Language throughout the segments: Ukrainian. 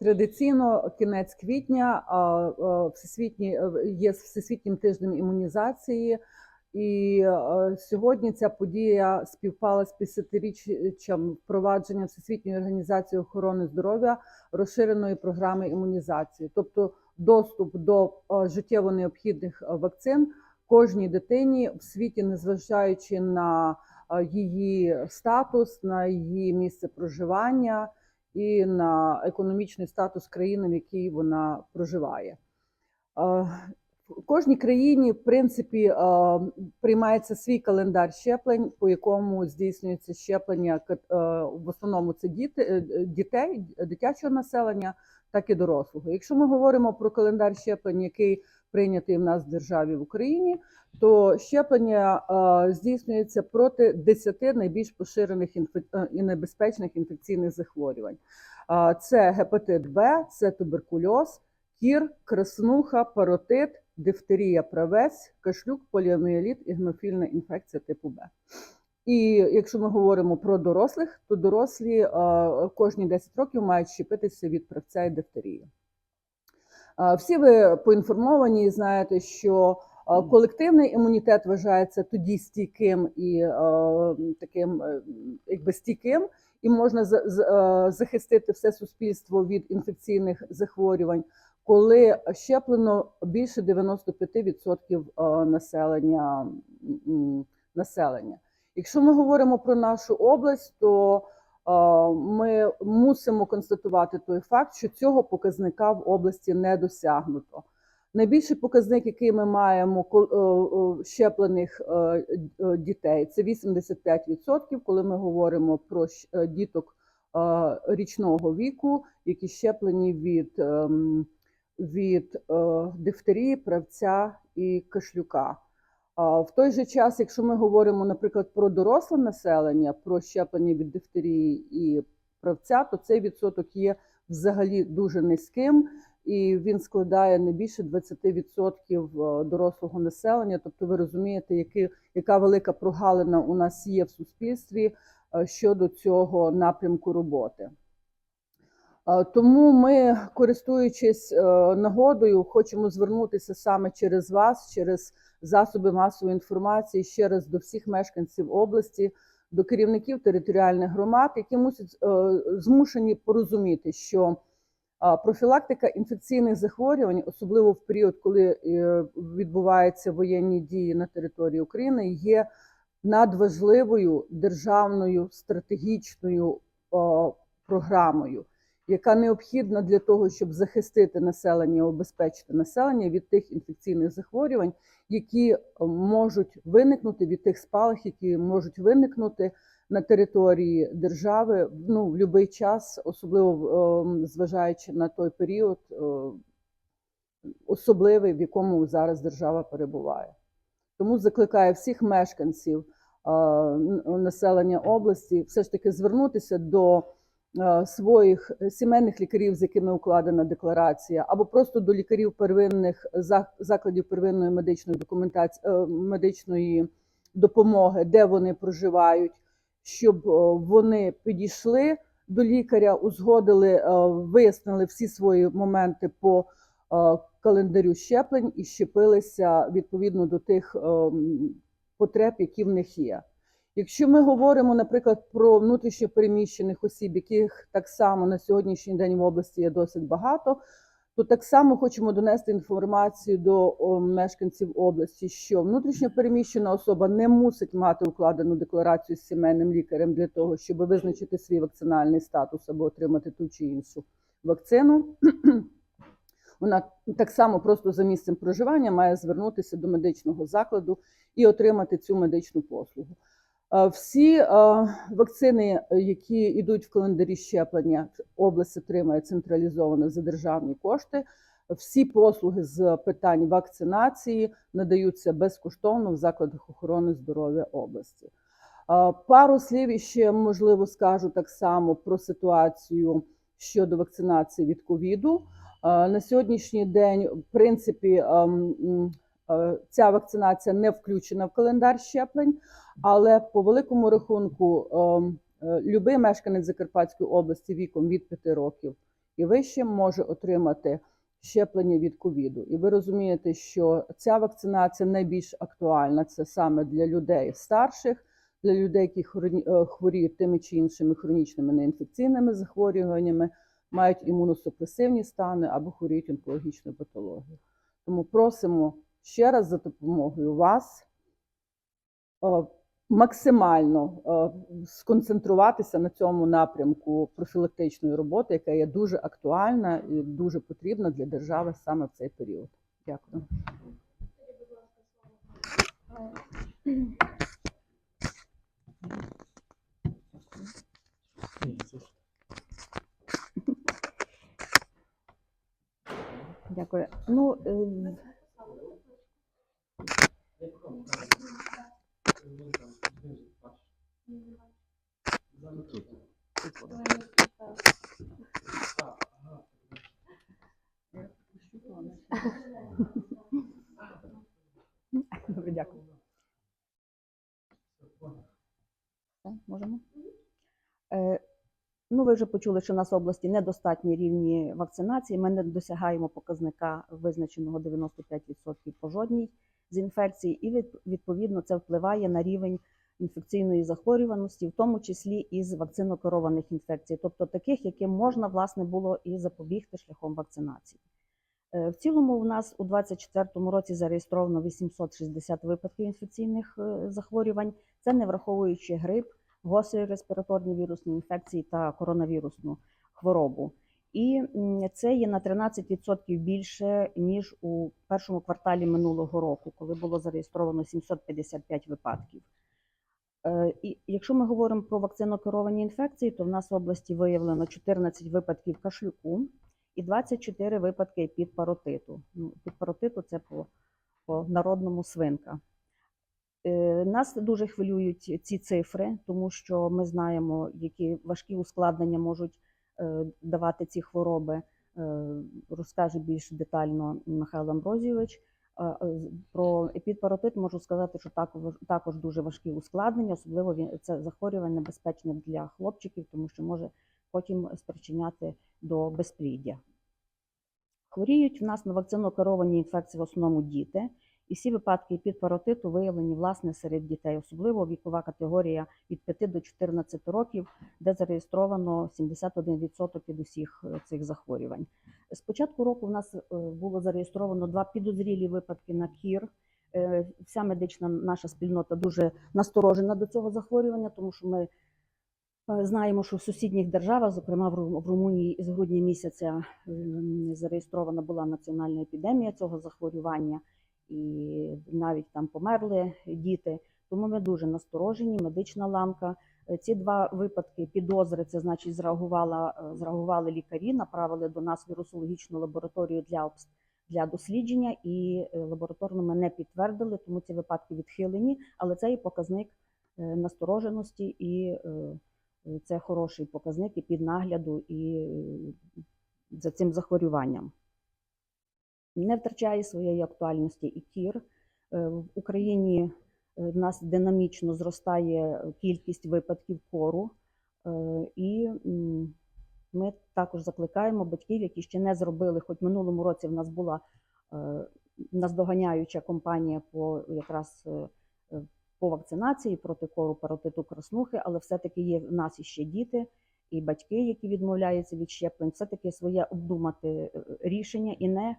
Традиційно кінець квітня всесвітній е, є всесвітнім тижнем імунізації, і е, сьогодні ця подія співпала з 50-річчям впровадження Всесвітньої організації охорони здоров'я розширеної програми імунізації, тобто доступ до е, життєво необхідних вакцин кожній дитині в світі, незважаючи на її статус, на її місце проживання і на економічний статус країни, в якій вона проживає. В кожній країні, в принципі, приймається свій календар щеплень, по якому здійснюється щеплення в основному це діти, е, дітей, дитячого населення, так і дорослого. Якщо ми говоримо про календар щеплень, який прийнятий в нас в державі в Україні, то щеплення е, здійснюється проти 10 найбільш поширених е, і небезпечних інфекційних захворювань. Це гепатит Б, це туберкульоз, кір, краснуха, паротит, дифтерія правець, кашлюк, поліоміеліт і гемофільна інфекція типу Б. І якщо ми говоримо про дорослих, то дорослі е, кожні 10 років мають щепитися від правця і дифтерії. Всі ви поінформовані і знаєте, що колективний імунітет вважається тоді стійким і таким е, якби стійким, і можна захистити все суспільство від інфекційних захворювань, коли щеплено більше 95% е, населення. населення. Якщо ми говоримо про нашу область, то ми мусимо констатувати той факт, що цього показника в області не досягнуто. Найбільший показник, який ми маємо е, е, щеплених е, е, дітей, це 85%, коли ми говоримо про е, діток е, річного віку, які щеплені від, ем, від е, дифтерії, правця і кашлюка. В той же час, якщо ми говоримо, наприклад, про доросле населення, про щеплення від дифтерії і правця, то цей відсоток є взагалі дуже низьким, і він складає не більше 20% дорослого населення. Тобто, ви розумієте, які, яка велика прогалина у нас є в суспільстві е, щодо цього напрямку роботи. Е, Тому ми, користуючись е, нагодою, хочемо звернутися саме через вас, через засоби масової інформації, ще раз до всіх мешканців області, до керівників територіальних громад, які мусять е, змушені порозуміти, що е, профілактика інфекційних захворювань, особливо в період, коли е, відбуваються воєнні дії на території України, є надважливою державною стратегічною програмою яка необхідна для того, щоб захистити населення, обезпечити населення від тих інфекційних захворювань, які е, можуть виникнути від тих спалах, які можуть виникнути на території держави ну, в будь-який час, особливо е, зважаючи на той період, е, особливий, в якому зараз держава перебуває. Тому закликаю всіх мешканців е, населення області все ж таки звернутися до своїх сімейних лікарів, з якими укладена декларація, або просто до лікарів первинних зак- закладів первинної медичної документації е, медичної допомоги, де вони проживають, щоб е, вони підійшли до лікаря, узгодили, е, вияснили всі свої моменти по е, календарю щеплень і щепилися відповідно до тих ем, потреб, які в них є. Якщо ми говоримо, наприклад, про внутрішньопереміщених осіб, яких так само на сьогоднішній день в області є досить багато, то так само хочемо донести інформацію до мешканців області, що внутрішньопереміщена особа не мусить мати укладену декларацію з сімейним лікарем для того, щоб визначити свій вакцинальний статус або отримати ту чи іншу вакцину. Вона так само просто за місцем проживання має звернутися до медичного закладу і отримати цю медичну послугу. Е, Всі е, вакцини, які йдуть в календарі щеплення, область отримає централізовано за державні кошти. Всі послуги з питань вакцинації надаються безкоштовно в закладах охорони здоров'я області. Е, Пару слів іще можливо скажу так само про ситуацію щодо вакцинації від ковіду. На сьогоднішній день, в принципі, ем, ця вакцинація не включена в календар щеплень, але по великому рахунку ем, е, любий мешканець Закарпатської області віком від 5 років і вище може отримати щеплення від ковіду. І ви розумієте, що ця вакцинація найбільш актуальна це саме для людей старших, для людей, які е, хворіють тими чи іншими хронічними неінфекційними захворюваннями, мають імуносупресивні стани або хворіють онкологічною патологією. Тому просимо ще раз за допомогою вас е, максимально е, сконцентруватися на цьому напрямку профілактичної роботи, яка є дуже актуальна і дуже потрібна для держави саме в цей період. Дякую. Дякую. Ну, е, добре, дякую. Можемо? Е, Ну, ви вже почули, що в нас в області недостатні рівні вакцинації. Ми не досягаємо показника визначеного 95% по жодній з інфекцій, і відповідно це впливає на рівень інфекційної захворюваності, в тому числі із вакцинокерованих інфекцій, тобто таких, яким можна власне було і запобігти шляхом вакцинації. Е, В цілому, у нас у 2024 році зареєстровано 860 випадків інфекційних е, захворювань. Це не враховуючи грип, гострі респіраторні вірусні інфекції та коронавірусну хворобу. І це є на 13% більше ніж у першому кварталі минулого року, коли було зареєстровано 755 випадків. Е, І якщо ми говоримо про вакцинокеровані інфекції, то в нас в області виявлено 14 випадків кашлюку і 24 випадки підпаротиту. Ну, підпаротиту це по, по народному свинка. Е, Нас дуже хвилюють ці цифри, тому що ми знаємо, які важкі ускладнення можуть давати ці хвороби. Е, Розкаже більш детально Михайло Амброзійович. Е, е, Про епідпаротит можу сказати, що також, дуже важкі ускладнення, особливо він це захворювання небезпечне для хлопчиків, тому що може потім спричиняти до безпліддя. Хворіють в нас на вакцинокеровані інфекції в основному діти. І всі випадки підпаротиту виявлені власне серед дітей, особливо вікова категорія від 5 до 14 років, де зареєстровано 71% від усіх е, цих захворювань. З початку року в нас е, було зареєстровано два підозрілі випадки на кір. Е, Вся медична наша спільнота дуже насторожена до цього захворювання, тому що ми знаємо, що в сусідніх державах, зокрема в Ру- в Румунії, з грудня місяця зареєстрована була національна епідемія цього захворювання і навіть там померли діти. Тому ми дуже насторожені. Медична ланка. Е, Ці два випадки підозри, це значить, зреагувала, е, зреагували лікарі, направили до нас вірусологічну лабораторію для для дослідження, і е, лабораторно ми не підтвердили, тому ці випадки відхилені. Але це і показник настороженості, і це хороший показник і під нагляду і за цим захворюванням не втрачає своєї актуальності і кір. Е, В Україні е, в нас динамічно зростає кількість випадків кору, е, і ми також закликаємо батьків, які ще не зробили, хоч минулому році в нас була наздоганяюча кампанія по якраз по вакцинації проти кору, паротиту, краснухи, але все-таки є в нас іще діти і батьки, які відмовляються від щеплень, все-таки своє обдумати рішення і не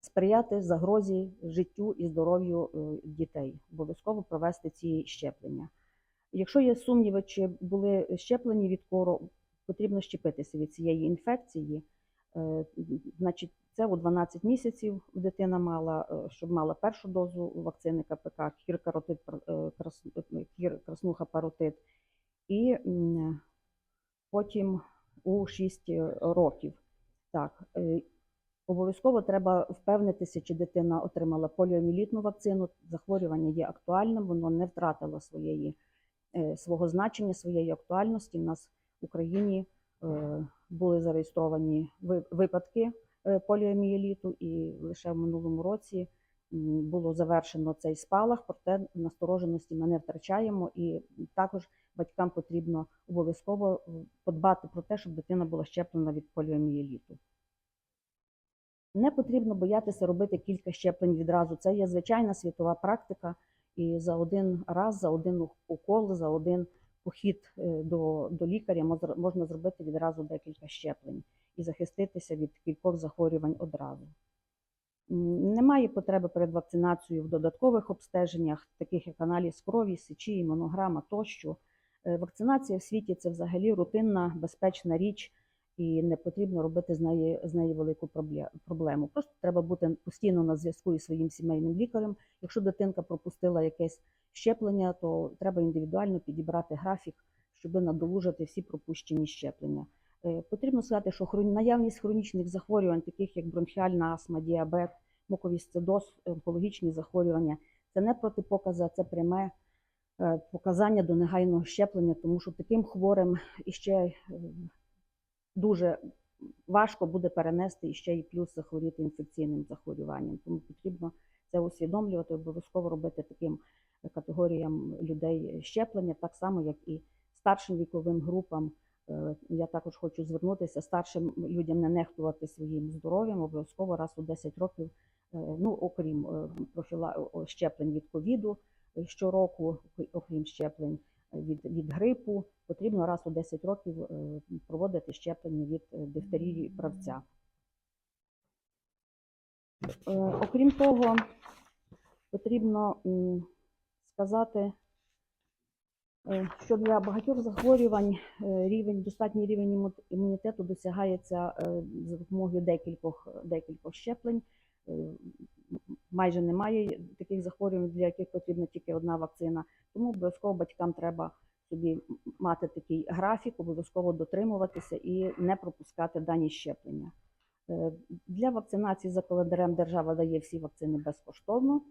сприяти загрозі життю і здоров'ю е, дітей. Обов'язково провести ці щеплення. Якщо є сумніви, чи були щеплені від кору, потрібно щепитися від цієї інфекції. Е, Значить, це у 12 місяців дитина мала, е, щоб мала першу дозу вакцини КПК, кір, каротит, е, крас, е, кір, краснуха, паротит, і потім у 6 років. Так, е, обов'язково треба впевнитися, чи дитина отримала поліомілітну вакцину. Захворювання є актуальним, воно не втратило своєї, е, свого значення, своєї актуальності. У нас в Україні е, були зареєстровані ви- випадки поліомієліту, і лише в минулому році було завершено цей спалах, проте настороженості ми не втрачаємо, і також батькам потрібно обов'язково подбати про те, щоб дитина була щеплена від поліомієліту. Не потрібно боятися робити кілька щеплень відразу. Це є звичайна світова практика, і за один раз, за один укол, за один похід е, до, до лікаря можна зробити відразу декілька щеплень і захиститися від кількох захворювань одразу. Немає потреби перед вакцинацією в додаткових обстеженнях, таких як аналіз крові, сечі, імунограма тощо. Е, Вакцинація в світі це взагалі рутинна, безпечна річ, і не потрібно робити з неї, з неї велику пробле- проблему. Просто треба бути постійно на зв'язку із своїм сімейним лікарем. Якщо дитинка пропустила якесь щеплення, то треба індивідуально підібрати графік, щоб надолужити всі пропущені щеплення. Е, Потрібно сказати, що наявність хронічних захворювань, таких як бронхіальна астма, діабет, муковісцидоз, онкологічні захворювання, це не протипокази, а це пряме показання до негайного щеплення, тому що таким хворим іще е, дуже важко буде перенести ще й плюс захворіти інфекційним захворюванням. Тому потрібно це усвідомлювати, обов'язково робити таким категоріям людей щеплення, так само як і старшим віковим групам. Е, Я також хочу звернутися старшим людям не нехтувати своїм здоров'ям, обов'язково раз у 10 років, е, ну окрім е, профіла щеплень від ковіду е, щороку, окрім щеплень від, від грипу, потрібно раз у 10 років е, проводити щеплення від е, дифтерії правця. Е, Окрім того, потрібно сказати, е, що для багатьох захворювань е, рівень, достатній рівень імунітету досягається е, за допомогою декількох, декількох щеплень. Майже немає таких захворювань, для яких потрібна тільки одна вакцина. Тому обов'язково батькам треба собі мати такий графік, обов'язково дотримуватися і не пропускати дані щеплення. Е, Для вакцинації за календарем держава дає всі вакцини безкоштовно.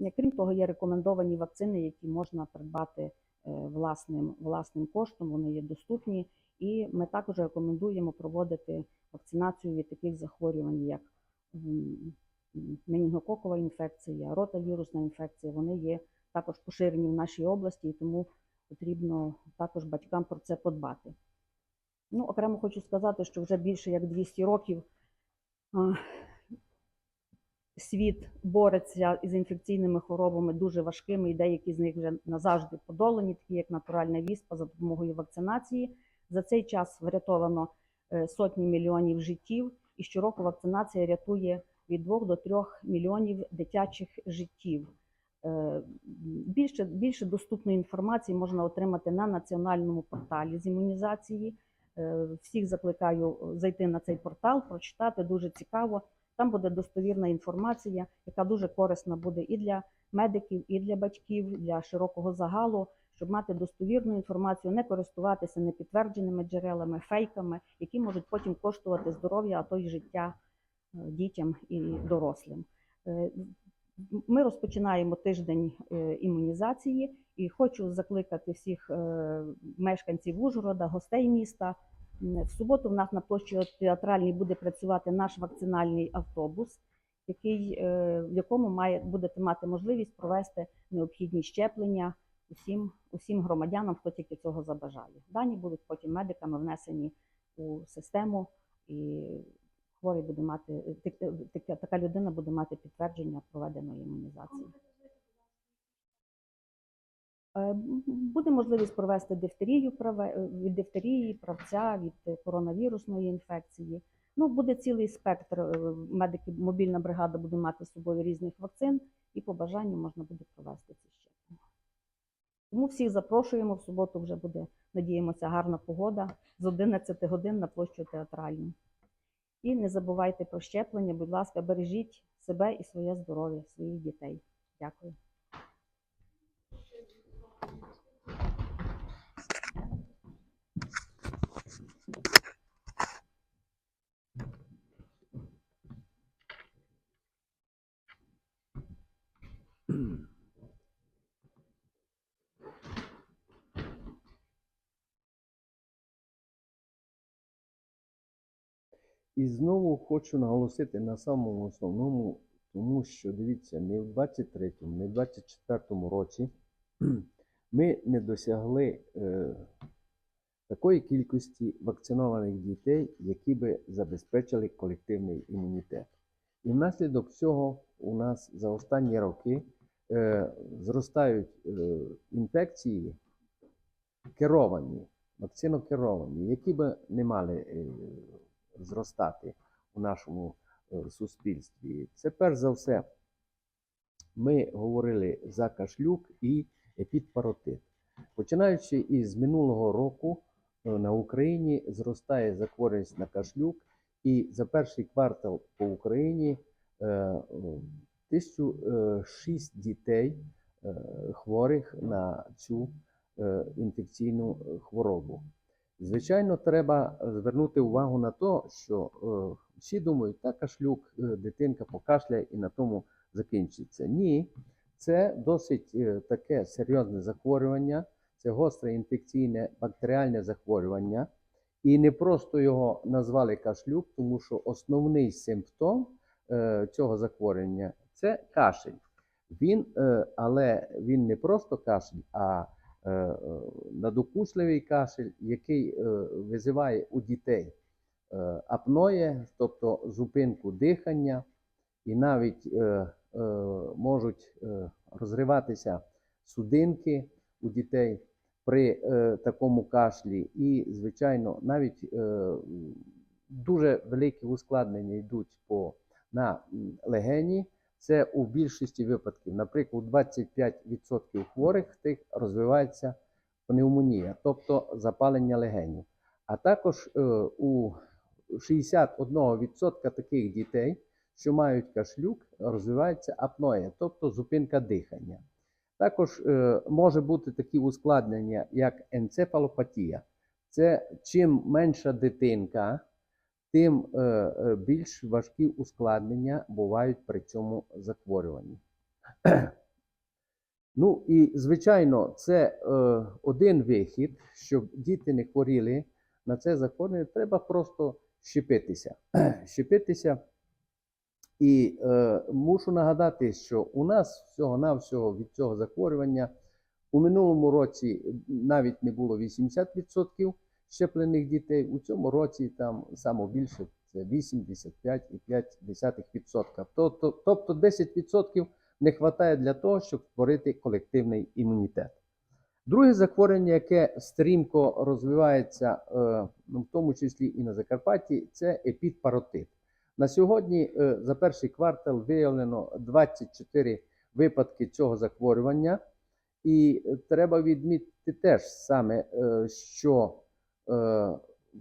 Е, Крім того, є рекомендовані вакцини, які можна придбати е, власним, власним коштом, вони є доступні. І ми також рекомендуємо проводити вакцинацію від таких захворювань, як менінгококова інфекція, ротавірусна інфекція. Вони є також поширені в нашій області, і тому потрібно також батькам про це подбати. Ну, окремо хочу сказати, що вже більше як 200 років світ бореться із інфекційними хворобами дуже важкими, і деякі з них вже назавжди подолані, такі як натуральна віспа за допомогою вакцинації. За цей час врятовано е, сотні мільйонів життів, і щороку вакцинація рятує від 2 до 3 мільйонів дитячих життів. Е, Більше, більше доступної інформації можна отримати на національному порталі з імунізації. Е, Всіх закликаю зайти на цей портал, прочитати дуже цікаво. Там буде достовірна інформація, яка дуже корисна буде і для медиків, і для батьків, для широкого загалу, щоб мати достовірну інформацію, не користуватися непідтвердженими джерелами, фейками, які можуть потім коштувати здоров'я, а то й життя дітям і дорослим. Е, Ми розпочинаємо тиждень е, імунізації і хочу закликати всіх е, мешканців Ужгорода, гостей міста. В суботу в нас на площі театральній буде працювати наш вакцинальний автобус, який, е, в якому має будете мати можливість провести необхідні щеплення усім, усім громадянам, хто тільки цього забажає. Дані будуть потім медиками внесені у систему, і хворий буде мати така, така людина буде мати підтвердження проведеної імунізації. Е, Буде можливість провести дифтерію від дифтерії, правця, від е, коронавірусної інфекції. Ну, буде цілий спектр. е, Медики, мобільна бригада буде мати з собою різних вакцин, і по бажанню можна буде провести ці щеплення. Тому всіх запрошуємо. В суботу вже буде, надіємося, гарна погода з 11 годин на площу театральну. І не забувайте про щеплення, будь ласка, бережіть себе і своє здоров'я, своїх дітей. Дякую. І знову хочу наголосити на самому основному Тому що дивіться, не в 23-му, не в 24-му році ми не досягли е, такої кількості вакцинованих дітей, які би забезпечили колективний імунітет. І внаслідок цього у нас за останні роки е, зростають е, інфекції керовані, вакцинокеровані, які би не мали е, зростати у нашому е, суспільстві. Це перш за все, ми говорили за кашлюк і епідпаротит. Починаючи із минулого року е, на Україні зростає захворюваність на кашлюк, і за перший квартал по Україні е, е, 1006 дітей хворих на цю інфекційну хворобу. Звичайно, треба звернути увагу на те, що е, всі думають, та кашлюк, е, дитинка покашляє і на тому закінчиться. Ні, це досить е, таке серйозне захворювання, це гостре інфекційне бактеріальне захворювання. І не просто його назвали кашлюк, тому що основний симптом е, цього захворювання це кашель. Він, е, але він не просто кашель, а е, е, надокучливий кашель, який е, визиває у дітей е, апноє, тобто зупинку дихання, і навіть е, е, можуть е, розриватися судинки у дітей при е, такому кашлі. І, звичайно, навіть е, дуже великі ускладнення йдуть по, на легені. Це у більшості випадків, наприклад, у 25% хворих тих розвивається пневмонія, тобто запалення легенів. А також е, у 61% таких дітей, що мають кашлюк, розвивається апноє, тобто зупинка дихання. Також е, може бути такі ускладнення, як енцефалопатія. Це чим менша дитинка, тим е, е, більш важкі ускладнення бувають при цьому захворюванні. Ну і звичайно, це е, один вихід, щоб діти не хворіли на це захворювання, треба просто щепитися. щепитися. І е, мушу нагадати, що у нас всього-навсього від цього захворювання у минулому році навіть не було 80% щеплених дітей. У цьому році там саме більше це 85,5%. Тобто, тобто 10% не вистачає для того, щоб створити колективний імунітет. Друге захворювання, яке стрімко розвивається, е, ну, в тому числі і на Закарпатті, це епідпаротит. На сьогодні е, за перший квартал виявлено 24 випадки цього захворювання, і е, треба відмітити теж саме, що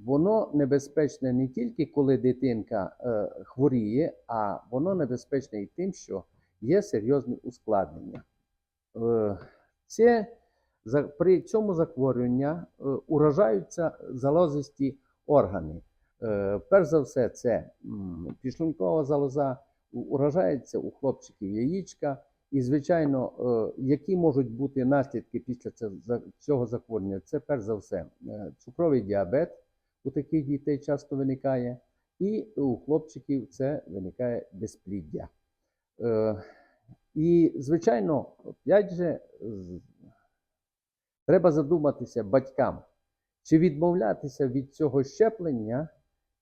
воно небезпечне не тільки коли дитинка е, хворіє, а воно небезпечне і тим, що є серйозні ускладнення. Е, Це при цьому захворюванні е, уражаються залозисті органи. Е, Перш за все, це м, підшлункова залоза, уражається у хлопчиків яєчка. І, звичайно, е, які можуть бути наслідки після цього захворювання? Це перш за все е, цукровий діабет у таких дітей часто виникає, і у хлопчиків це виникає безпліддя. Е, І, звичайно, опять же, треба задуматися батькам, чи відмовлятися від цього щеплення,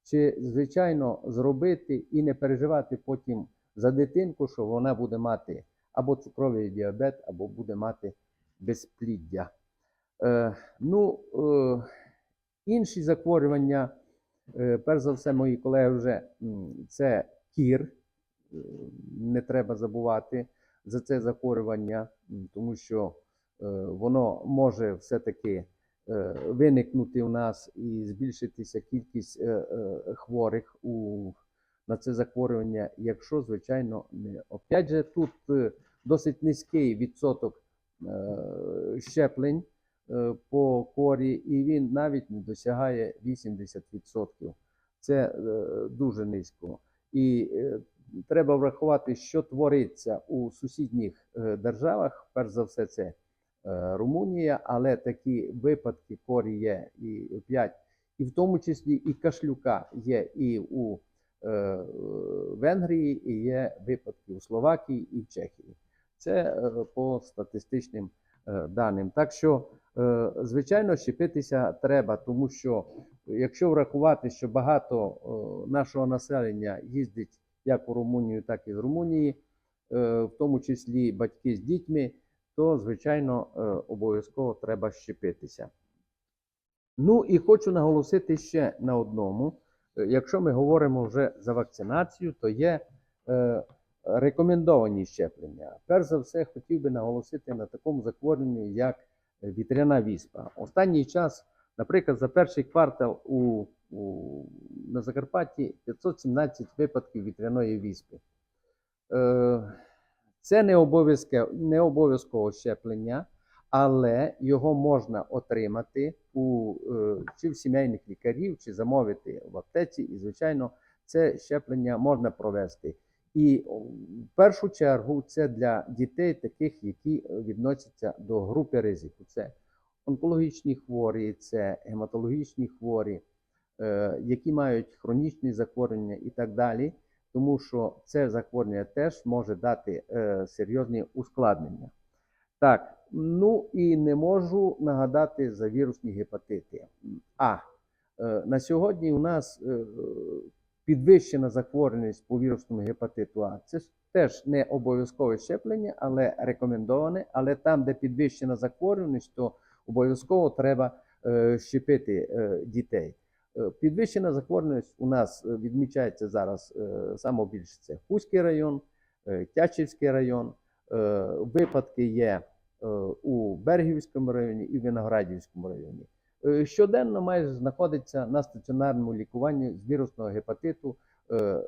чи, звичайно, зробити і не переживати потім за дитинку, що вона буде мати або цукровий діабет, або буде мати безпліддя. Е, ну, е, інші захворювання, е, перш за все, мої колеги вже це кір. Е, Не треба забувати за це захворювання, тому що е, воно може все-таки е, виникнути у нас і збільшитися кількість е, хворих у, на це захворювання, якщо, звичайно, не. Опять же, тут досить низький відсоток е, щеплень е, по корі, і він навіть не досягає 80%. Це е, дуже низько. І треба врахувати, що твориться у сусідніх державах. Перш за все, це Румунія, але такі випадки корі є і 5, і в тому числі і кашлюка є і у Венгрії і є випадки у Словакії і в Чехії. Це е, по статистичним е, даним. Так що, е, звичайно, щепитися треба, тому що якщо врахувати, що багато нашого населення їздить як у Румунію, так і з Румунії, в тому числі батьки з дітьми, то звичайно обов'язково треба щепитися. Ну і хочу наголосити ще на одному. Якщо ми говоримо вже за вакцинацію, то є рекомендовані щеплення. Перш за все, хотів би наголосити на такому захворюванні, як вітряна віспа. Останній час, наприклад, за перший квартал у, у, на Закарпатті 517 випадків вітряної віспи. Е, це не обов'язкове, не обов'язково щеплення, але його можна отримати у, е, чи в сімейних лікарів, чи замовити в аптеці. І, звичайно, це щеплення можна провести. І в першу чергу це для дітей, таких, які е, відносяться до групи ризику. Це онкологічні хворі, це гематологічні хворі, е, які мають хронічні захворювання і так далі тому що це захворювання теж може дати е, серйозні ускладнення. Так, ну і не можу нагадати за вірусні гепатити. А на сьогодні у нас підвищена захворюваність по вірусному гепатиту А. Це теж не обов'язкове щеплення, але рекомендоване. Але там, де підвищена захворюваність, то обов'язково треба е, щепити е, дітей. Е, Підвищена захворюваність у нас е, відмічається зараз е, саме це Хуський район, е, Тячівський район. Е, Випадки є е, у Бергівському районі і Виноградівському районі. Е, Щоденно майже знаходиться на стаціонарному лікуванні з вірусного гепатиту е,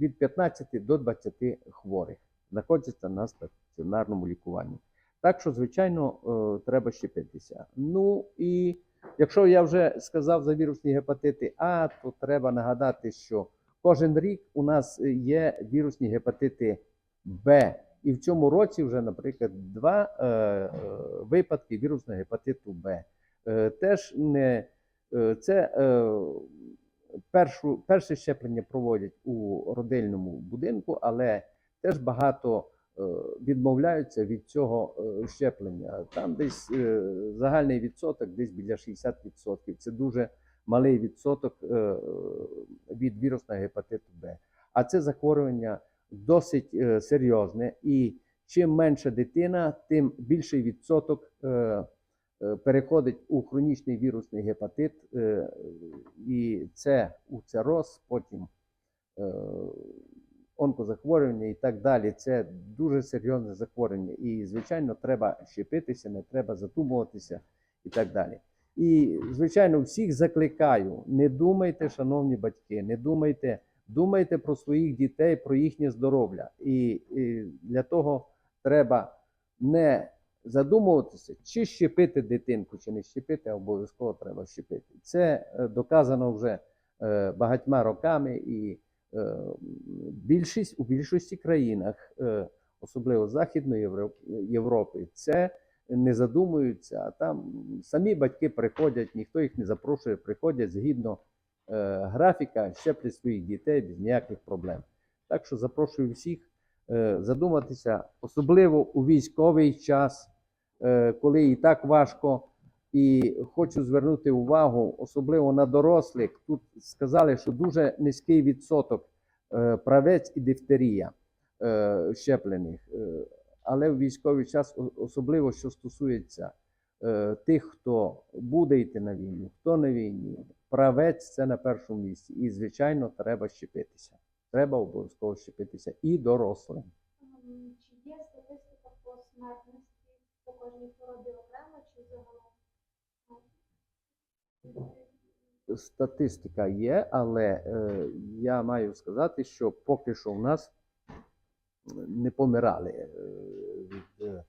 від 15 до 20 хворих. Знаходяться на стаціонарному лікуванні. Так що, звичайно, е, треба щепитися. Ну і Якщо я вже сказав за вірусні гепатити А, то треба нагадати, що кожен рік у нас є вірусні гепатити Б. І в цьому році вже, наприклад, два е, е, випадки вірусного гепатиту Б. Е, теж не е, це е, першу, перше щеплення проводять у родильному будинку, але теж багато відмовляються від цього щеплення. Там десь загальний відсоток, десь біля 60%. Це дуже малий відсоток від вірусного гепатиту Б. А це захворювання досить серйозне. І чим менша дитина, тим більший відсоток переходить у хронічний вірусний гепатит, е, і це у цироз, потім е, онкозахворювання і так далі. Це дуже серйозне захворювання. І, звичайно, треба щепитися, не треба задумуватися і так далі. І, звичайно, всіх закликаю: не думайте, шановні батьки, не думайте, думайте про своїх дітей, про їхнє здоров'я. І, і для того треба не задумуватися, чи щепити дитинку, чи не щепити, а обов'язково треба щепити. Це е, доказано вже е, багатьма роками, і е, більшість у більшості країнах, особливо Західної Європи, це не задумуються, а там самі батьки приходять, ніхто їх не запрошує, приходять згідно графіка, щеплять своїх дітей без ніяких проблем. Так що запрошую всіх задуматися, особливо у військовий час, коли і так важко. І хочу звернути увагу, особливо на дорослих. Тут сказали, що дуже низький відсоток е, правець і дифтерія е, щеплених. Е, але в військовий час, особливо що стосується е, тих, хто буде йти на війну, хто на війні, правець це на першому місці. І, звичайно, треба щепитися. Треба обов'язково щепитися і дорослим. Чи є статистика по смертності кожній хворобі окремо чи загалом? Статистика є, але е, я маю сказати, що поки що в нас не помирали е, від е,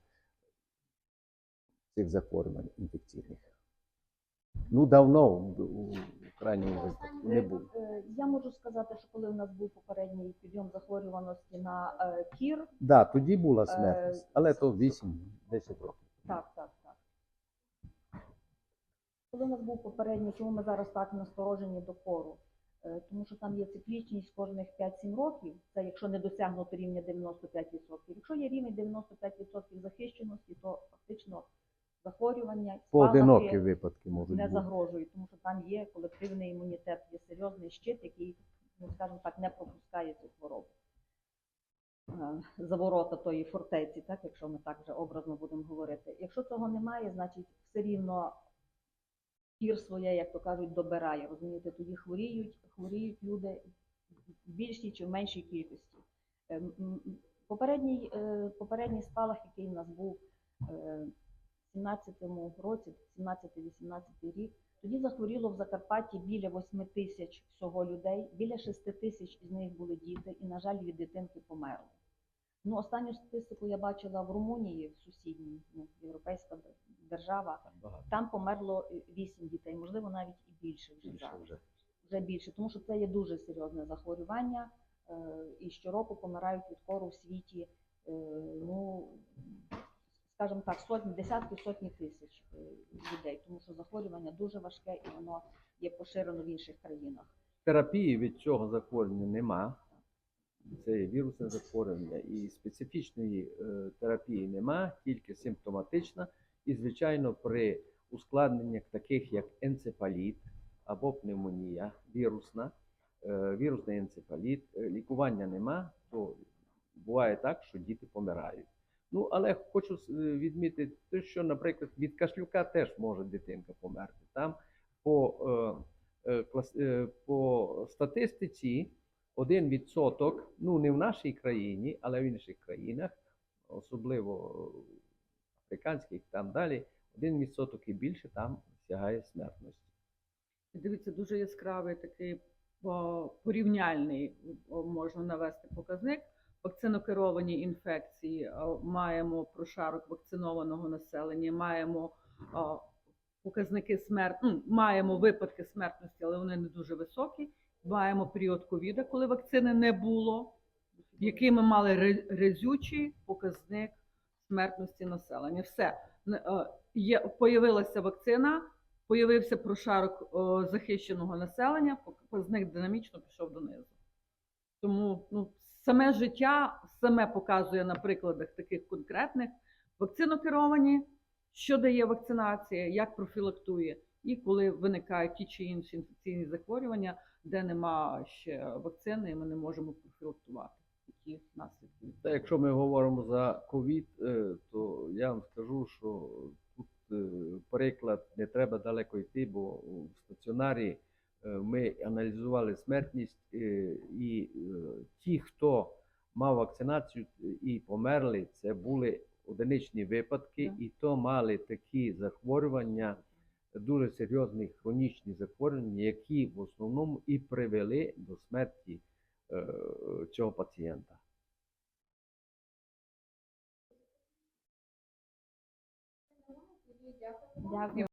цих захворювань інфекційних. Ну, давно у, крайньому випадку не було. Е, Я можу сказати, що коли у нас був попередній підйом захворюваності на е, кір, Да, тоді була Е, смертність, але то 8-10 років. Так, так, так. Коли у нас був попередній, чому ми зараз так насторожені до кору? Е, Тому що там є циклічність кожних 5-7 років, це якщо не досягнуто рівня 95%. Якщо є рівень 95% захищеності, то фактично захворювання, Поодинокі випадки можуть не бути. загрожують, тому що там є колективний імунітет, є серйозний щит, який, ну скажімо так, не пропускає цю хворобу. Е, За ворота тої фортеці, так, якщо ми так вже образно будемо говорити. Якщо цього немає, значить все рівно пір своє, як то кажуть, добирає. Розумієте, тоді хворіють, хворіють люди в більшій чи в меншій кількості. Е, Попередній, е, попередній спалах, який в нас був в 17-му році, 17-18 рік, тоді захворіло в Закарпатті біля 8 тисяч всього людей, біля 6 тисяч з них були діти, і, на жаль, від дитинки померли. Ну, останню статистику я бачила в Румунії, в сусідній, ну, європейська держава, там померло 8 дітей, можливо, навіть і більше вже зараз. Вже більше, тому що це є дуже серйозне захворювання, е, і щороку помирають від кору в світі, е, ну, скажімо так, сотні, десятки, сотні тисяч е, людей, тому що захворювання дуже важке і воно є поширено в інших країнах. Терапії від цього захворювання нема. Це є вірусне захворювання і специфічної е, терапії нема, тільки симптоматична. І, звичайно, при ускладненнях таких як енцефаліт або пневмонія вірусна, е, вірусний енцефаліт, лікування нема, то буває так, що діти помирають. Ну, але хочу е, відмітити, що, наприклад, від кашлюка теж може дитинка померти. Там по, е, е, е, по статистиці 1%, ну не в нашій країні, але в інших країнах, особливо африканських, там далі, 1% і більше там сягає смертності. Дивіться, дуже яскравий такий порівняльний можна навести показник. Вакцинокеровані інфекції маємо прошарок вакцинованого населення, маємо показники смерт... ну, маємо випадки смертності, але вони не дуже високі. Маємо період ковіда, коли вакцини не було, який ми мали резючий показник смертності населення. Все е, є появилася вакцина, появився прошарок захищеного населення, показник динамічно пішов донизу. Тому ну, саме життя саме показує на прикладах таких конкретних вакцинокеровані, що дає вакцинація, як профілактує, і коли виникають ті чи інші інфекційні захворювання, де нема ще вакцини, ми не можемо профілактувати такі наслідки. Та якщо ми говоримо за ковід, е, то я вам скажу, що тут е, приклад не треба далеко йти, бо в стаціонарі ми аналізували смертність, е, і е, ті, хто мав вакцинацію і померли, це були одиничні випадки, Так. і то мали такі захворювання, дуже серйозні хронічні захворювання, які в основному і привели до смерті е, цього пацієнта. Дякую.